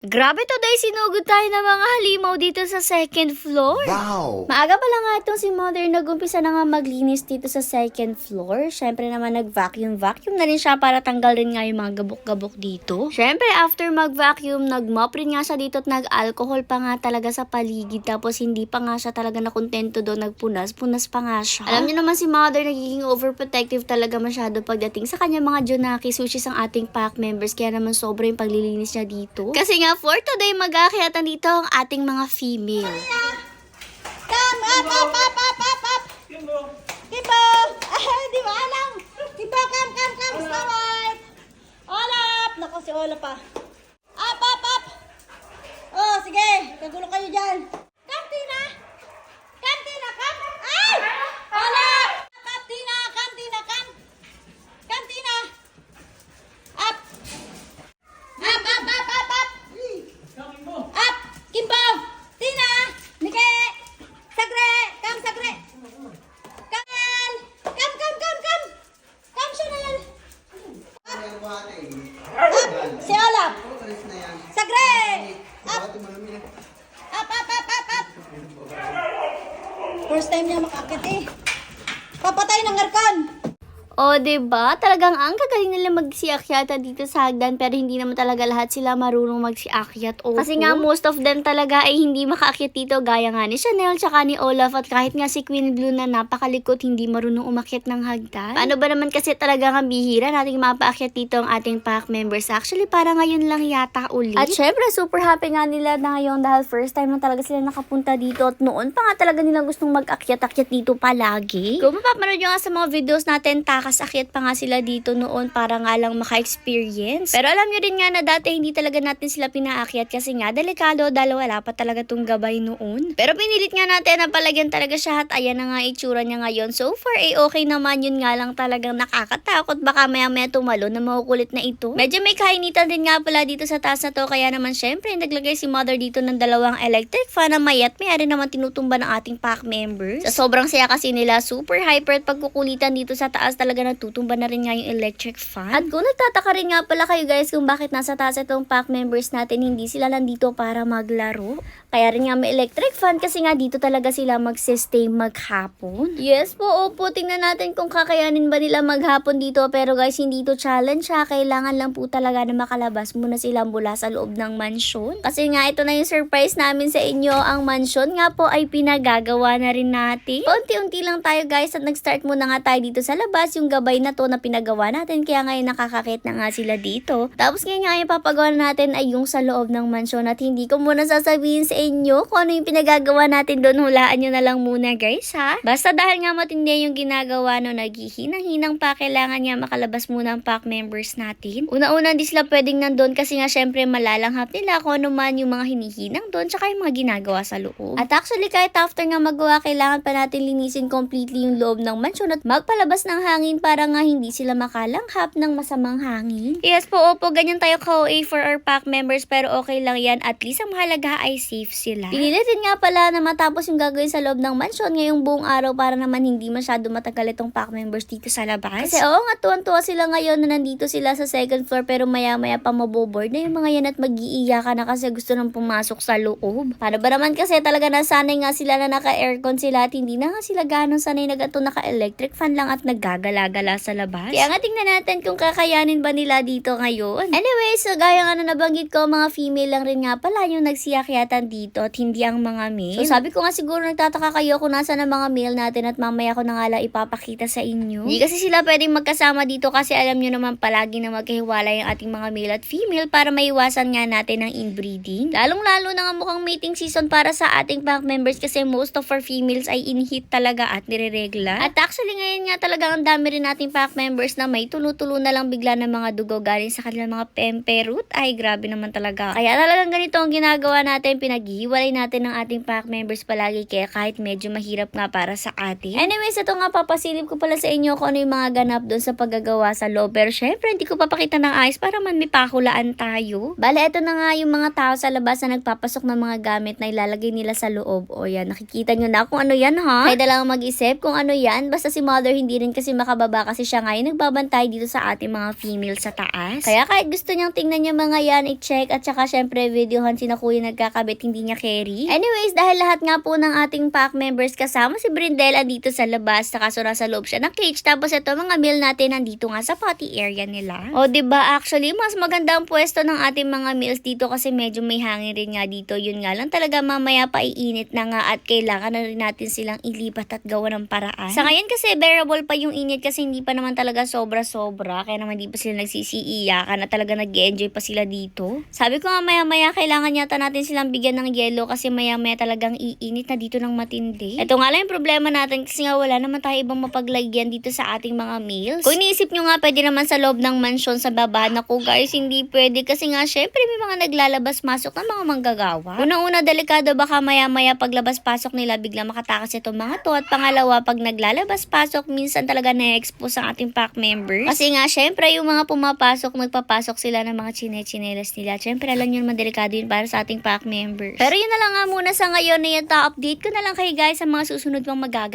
Grabe today, sinugod tayo ng mga halimaw dito sa second floor. Wow! Maaga pa lang nga itong si Mother nag-umpisa na nga maglinis dito sa second floor. Siyempre naman nag-vacuum-vacuum na rin siya para tanggal rin nga yung mga gabok-gabok dito. Siyempre after mag-vacuum, nag-mop rin nga siya dito at nag-alcohol pa nga talaga sa paligid. Tapos hindi pa nga siya talaga nakontento doon, nagpunas-punas pa nga siya. Alam niyo naman si Mother nagiging overprotective talaga masyado pagdating sa kanya mga Jonakis, which is ang ating pack members. Kaya naman sobra yung paglilinis niya dito. Kasi nga for today, mag-aakyatan dito ang ating mga female. Come up, up, up, up, up, up. Kimbo. Ah, di ba alam? Kimbo, come, come, come. Snow White. Olap. Naku, si Olap pa. Up, up, up. Oh, sige. Kagulo kayo dyan. Come, Tina. Come, Tina, come. Ay! Olap. Up, Tina. Come, Tina, come. Come, Tina. Up. Up, up, up, up, up. Up! Kimbo! Tina! Nike! Sagre! Kam, sagre! Kam! Kam, kam, kam, kam! Kam siya na yan! Up! Si Olaf! Sagre! Up! Up, up, up, up, up! First time niya makakit eh. Papatay ng aircon! O, ba? Talagang ang gagaling nila magsiakyata dito sa hagdan pero hindi naman talaga lahat sila marunong magsiakyat. Opo. Kasi nga most of them talaga ay hindi makaakyat dito gaya nga ni Chanel tsaka ni Olaf at kahit nga si Queen Blue na napakalikot hindi marunong umakyat ng hagdan. Paano ba naman kasi talaga nga bihira nating mapaakyat dito ang ating pack members? Actually, para ngayon lang yata ulit. At syempre, super happy nga nila na ngayon dahil first time na talaga sila nakapunta dito at noon pa nga talaga nila gustong mag-akyat-akyat dito palagi. Kung mapapanood nyo nga sa mga videos natin, takas akyat pa nga sila dito noon para nga lang maka-experience. Pero alam nyo rin nga na dati hindi talaga natin sila pinaakyat kasi nga delikado dahil wala pa talaga tong gabay noon. Pero pinilit nga natin na palagyan talaga siya at ayan na nga itsura niya ngayon. So far ay okay naman yun nga lang talagang nakakatakot baka maya maya tumalo na makukulit na ito. Medyo may kainitan din nga pala dito sa taas na to kaya naman syempre naglagay si mother dito ng dalawang electric fan na mayat mayari naman tinutumba ng ating pack members. Sa sobrang saya kasi nila super hyper at pagkukulitan dito sa taas talaga natutumba na rin nga yung electric fan. At kung nagtataka rin nga pala kayo guys kung bakit nasa taas itong pack members natin hindi sila nandito para maglaro. Kaya rin nga may electric fan kasi nga dito talaga sila magsistay maghapon. Yes po, opo. Tingnan natin kung kakayanin ba nila maghapon dito. Pero guys, hindi to challenge ha. Kailangan lang po talaga na makalabas muna sila mula sa loob ng mansyon. Kasi nga, ito na yung surprise namin sa inyo. Ang mansyon nga po ay pinagagawa na rin natin. Unti-unti lang tayo guys at nag-start muna nga tayo dito sa labas. Yung gabay na to na pinagawa natin. Kaya ngayon nakakakit na nga sila dito. Tapos ngayon nga yung papagawa natin ay yung sa loob ng mansyon. At hindi ko muna sasabihin sa inyo kung ano yung pinagagawa natin doon. Hulaan nyo na lang muna guys ha. Basta dahil nga matindi yung ginagawa no, naghihinang-hinang pa, kailangan nga makalabas muna ang pack members natin. Una-una hindi sila pwedeng nandun kasi nga syempre malalanghap nila kung ano man yung mga hinihinang doon tsaka yung mga ginagawa sa loob. At actually kahit after nga magawa, kailangan pa natin linisin completely yung loob ng mansyon at magpalabas ng hangin para nga hindi sila makalanghap ng masamang hangin. Yes po, opo, ganyan tayo ka-OA for our pack members pero okay lang yan. At least ang mahalaga ay safe sila. Pinilitin nga pala na matapos yung gagawin sa loob ng mansyon ngayong buong araw para naman hindi masyado matagal itong pack members dito sa labas. Kasi oo nga, tuwan-tuwa sila ngayon na nandito sila sa second floor pero maya-maya pa maboboard na yung mga yan at mag-iiyakan na kasi gusto nang pumasok sa loob. Para ba naman kasi talaga nasanay nga sila na naka-aircon sila at hindi na nga sila ganong sanay na gato naka-electric fan lang at naggagala-gala sa labas. Kaya nga tingnan natin kung kakayanin ba nila dito ngayon. Anyway, so gaya nga na nabanggit ko, mga female lang rin nga pala yung nagsiyakyatan dito at hindi ang mga male. So sabi ko nga siguro nagtataka kayo kung nasa na mga male natin at mamaya ko na nga lang ipapakita sa inyo. Hindi kasi sila pwedeng magkasama dito kasi alam nyo naman palagi na magkahiwalay ang ating mga male at female para maiwasan nga natin ang inbreeding. Lalong-lalo na nga mukhang mating season para sa ating pack members kasi most of our females ay in-heat talaga at nireregla. At actually ngayon nga talaga ang dami rin nating pack members na may tulo-tulo na lang bigla ng mga dugo galing sa kanilang mga pemperut. Ay grabe naman talaga. Kaya talagang ganito ang ginagawa natin, pinaghihiwalay natin ng ating pack members palagi kaya kahit medyo mahirap nga para sa atin. Anyways, ito nga papasilip ko pala sa inyo kung ano yung mga ganap doon sa paggagawa sa loob. Pero syempre, hindi ko papakita ng ayos para man may pakulaan tayo. Bale, ito na nga yung mga tao sa labas na nagpapasok ng mga gamit na ilalagay nila sa loob. O yan, nakikita nyo na kung ano yan ha. Kaya lang mag-isip kung ano yan. Basta si mother hindi rin kasi makabalik pababa kasi siya ngayon nagbabantay dito sa ating mga female sa taas. Kaya kahit gusto niyang tingnan niya mga yan, i-check at saka syempre videohan si na kuya nagkakabit, hindi niya carry. Anyways, dahil lahat nga po ng ating pack members kasama si Brindel andito sa labas, saka so nasa loob siya ng cage. Tapos ito mga meal natin nandito nga sa potty area nila. O, ba Actually, mas maganda ang pwesto ng ating mga meals dito kasi medyo may hangin rin nga dito. Yun nga lang talaga mamaya pa iinit na nga at kailangan na rin natin silang ilipat at gawa ng paraan. Sa ngayon kasi bearable pa yung init kasi hindi pa naman talaga sobra-sobra. Kaya naman di pa sila nagsisiiyakan na talaga nag enjoy pa sila dito. Sabi ko nga maya-maya kailangan yata natin silang bigyan ng yelo kasi maya-maya talagang iinit na dito ng matindi. Ito nga lang yung problema natin kasi nga wala naman tayo ibang mapaglagyan dito sa ating mga meals. Kung iniisip nyo nga pwede naman sa loob ng mansyon sa baba Naku guys, hindi pwede kasi nga syempre may mga naglalabas-masok ng mga manggagawa. Una-una, delikado baka maya-maya paglabas-pasok nila bigla makatakas itong mga to. At pangalawa, pag naglalabas-pasok, minsan talaga na-expose ang ating pack members. Kasi nga, syempre yung mga pumapasok, nagpapasok sila ng mga chine-chinelas nila. Syempre, alam nyo naman delikado yun para sa ating pack members. Pero yun na lang nga muna sa ngayon na yung update ko na lang kayo guys sa mga susunod pang magagawa.